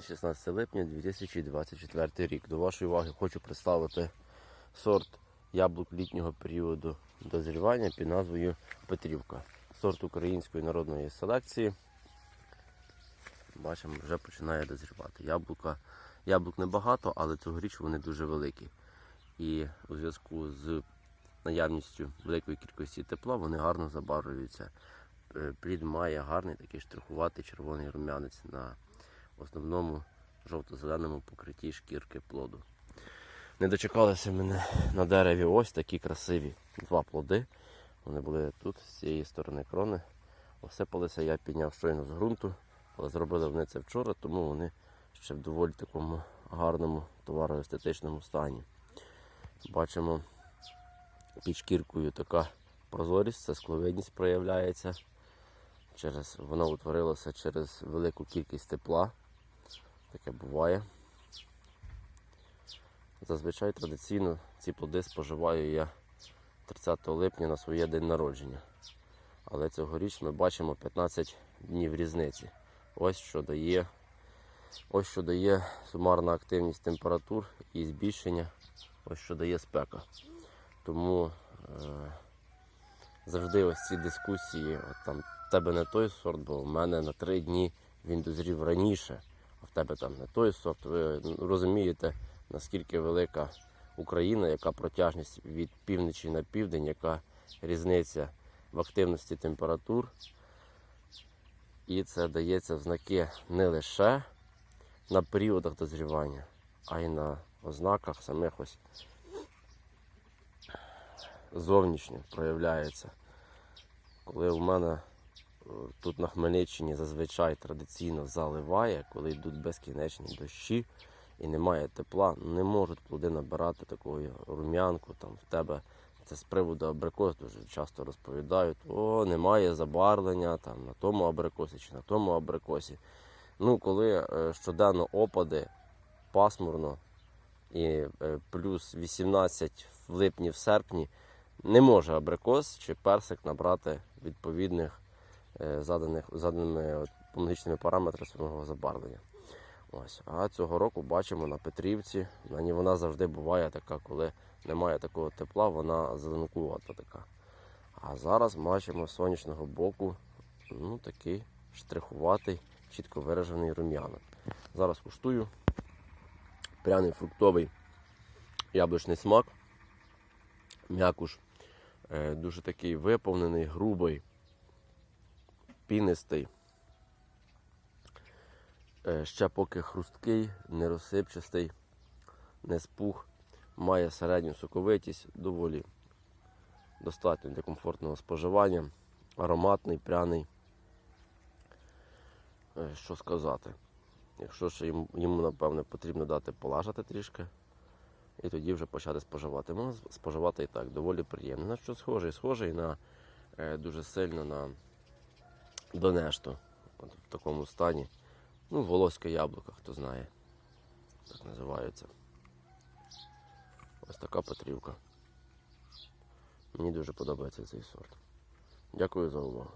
16 липня 2024 рік. До вашої уваги хочу представити сорт яблук літнього періоду дозрівання під назвою Петрівка. Сорт української народної селекції. Бачимо, вже починає дозрівати. Яблука, яблук небагато, але цьогоріч вони дуже великі. І у зв'язку з наявністю великої кількості тепла вони гарно забарвлюються. Е, Плід має гарний такий штрихуватий червоний рум'янець на основному жовто-зеленому покритті шкірки плоду. Не дочекалися мене на дереві ось такі красиві два плоди. Вони були тут, з цієї сторони крони. Осипалися, я підняв щойно з ґрунту, але зробили вони це вчора, тому вони ще в доволі такому гарному товароестетичному стані. Бачимо під шкіркою така прозорість, це скловидність проявляється. Через, воно утворилося через велику кількість тепла. Таке буває. Зазвичай традиційно ці плоди споживаю я 30 липня на своє день народження. Але цьогоріч ми бачимо 15 днів різниці. Ось що дає, ось що дає сумарна активність температур і збільшення, ось що дає спека. Тому е, завжди ось ці дискусії, от там тебе не той сорт, бо в мене на три дні він дозрів раніше, в тебе там не той сорт. Ви розумієте, наскільки велика Україна, яка протяжність від півночі на південь, яка різниця в активності температур. І це дається в знаки не лише на періодах дозрівання, а й на ознаках самих ось зовнішньо проявляється. Коли в мене тут на Хмельниччині зазвичай традиційно заливає, коли йдуть безкінечні дощі і немає тепла, не можуть плоди набирати такої рум'янку. Там в тебе це з приводу абрикос дуже часто розповідають, о, немає забарвлення там на тому абрикосі чи на тому абрикосі. Ну, коли е, щоденно опади, пасмурно і е, плюс 18 в липні, в серпні, не може абрикос чи персик набрати відповідних заданих заданими от, параметрами свого забарвлення. Ось. А цього року бачимо на Петрівці. На ній вона завжди буває така, коли немає такого тепла, вона зеленкувата така. А зараз бачимо з сонячного боку ну, такий штрихуватий, чітко виражений рум'янок. Зараз куштую пряний фруктовий яблучний смак. М'якуш е, дуже такий виповнений, грубий, пінистий. Е, Ще поки хрусткий, не розсипчастий, не спух, має середню соковитість, доволі достатньо для комфортного споживання, ароматний, пряний. Е, Що сказати? Якщо ще йому, йому, напевне, потрібно дати полажати трішки, і тоді вже почати споживати. Можна споживати і так, доволі приємно. На що схожий? Схожий на е, дуже сильно на донешту. От в такому стані. Ну, волоське яблуко, хто знає. Так називається. Ось така петрівка. Мені дуже подобається цей сорт. Дякую за увагу.